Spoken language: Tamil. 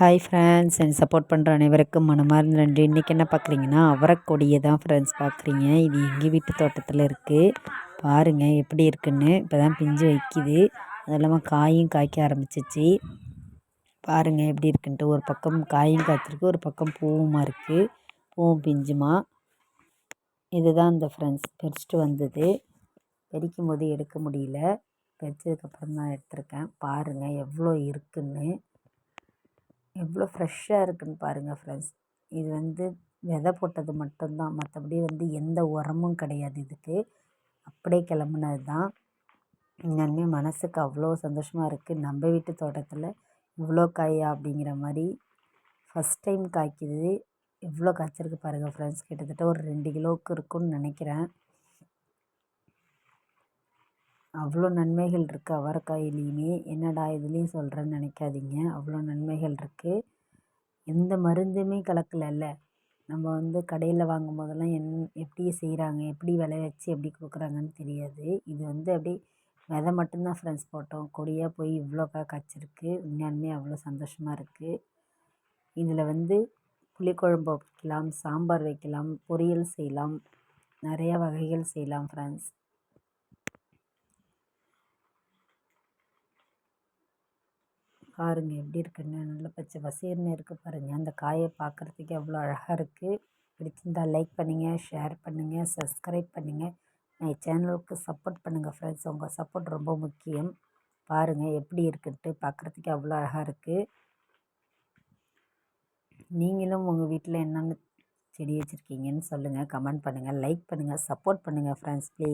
ஹாய் ஃப்ரெண்ட்ஸ் எனக்கு சப்போர்ட் பண்ணுற அனைவருக்கும் மனமார்ந்த நன்றி. இன்றைக்கி என்ன பார்க்குறீங்கன்னா அவரைக்கொடியை தான் ஃப்ரெண்ட்ஸ் பார்க்குறீங்க. இது எங்கள் வீட்டு தோட்டத்தில் இருக்குது பாருங்கள் எப்படி இருக்குன்னு. இப்போ தான் பிஞ்சு வைக்கிது. அது இல்லாமல் காயும் காய்க்க ஆரம்பிச்சிச்சு. பாருங்கள் எப்படி இருக்குன்ட்டு. ஒரு பக்கம் காயும் காய்ச்சிருக்கு ஒரு பக்கம் பூவுமா இருக்குது பூவும் பிஞ்சுமா. இதுதான் இந்த ஃப்ரெண்ட்ஸ் பறிச்சிட்டு வந்தது. பறிக்கும் போது எடுக்க முடியல. பறிச்சதுக்கப்புறம் தான் எடுத்திருக்கேன். பாருங்கள் எவ்வளோ இருக்குன்னு. எவ்வளோ ஃப்ரெஷ்ஷாக இருக்குதுன்னு பாருங்கள் ஃப்ரெண்ட்ஸ். இது வந்து விதை போட்டது மட்டும்தான். மற்றபடி வந்து எந்த உரமும் கிடையாது இதுக்கு. அப்படியே கிளம்புனது தான். உண்மையாலுமே மனதுக்கு அவ்வளோ சந்தோஷமாக இருக்குது நம்ம வீட்டு தோட்டத்தில் இவ்வளோ காயா அப்படிங்கிற மாதிரி ஃபஸ்ட் டைம் காய்க்குது. எவ்வளோ காய்ச்சிருக்கு பாருங்கள் ஃப்ரெண்ட்ஸ். கிட்டத்தட்ட ஒரு ரெண்டு கிலோவுக்கு இருக்கும்னு நினைக்கிறேன். அவ்வளோ நன்மைகள் இருக்குது அவரைக்காயிலையுமே. என்னடா இதுலேயும் சொல்கிறேன்னு நினைக்காதீங்க. அவ்வளோ நன்மைகள் இருக்குது எந்த மருந்துமே கலக்கலைல்ல நம்ம வந்து கடையில் வாங்கும் போதெல்லாம் என் எப்படி செய்கிறாங்க எப்படி விளைய வச்சு எப்படி கொடுக்குறாங்கன்னு தெரியாது. இது வந்து அப்படி விதை மட்டும்தான் ஃப்ரெண்ட்ஸ் போட்டோம். கொடியாக போய் இவ்வளோ காய்ச்சிருக்கு. உண்மையாலுமே அவ்வளோ சந்தோஷமாக இருக்குது இதில் வந்து புளிக்குழம்பு வைக்கலாம் சாம்பார் வைக்கலாம் பொரியல் செய்யலாம். நிறையா வகைகள் செய்யலாம் ஃப்ரெண்ட்ஸ் பாருங்கள் எப்படி இருக்குன்னு. நல்ல பச்சை பசேர்னு இருக்குது பாருங்கள் அந்த காயை பார்க்குறதுக்கே அவ்வளோ அழகாக இருக்குது பிடிச்சிருந்தால் லைக் பண்ணுங்கள் ஷேர் பண்ணுங்கள் சப்ஸ்கிரைப் பண்ணுங்கள் என் சேனலுக்கு சப்போர்ட் பண்ணுங்கள் ஃப்ரெண்ட்ஸ். உங்கள் சப்போர்ட் ரொம்ப முக்கியம். பாருங்கள் எப்படி இருக்குன்ட்டு பார்க்குறதுக்கே அவ்வளோ அழகாக இருக்குது நீங்களும் உங்கள் வீட்டில் என்னென்ன செடி வச்சுருக்கீங்கன்னு சொல்லுங்கள் கமெண்ட் பண்ணுங்கள் லைக் பண்ணுங்கள் சப்போர்ட் பண்ணுங்கள் ஃப்ரெண்ட்ஸ் ப்ளீஸ்.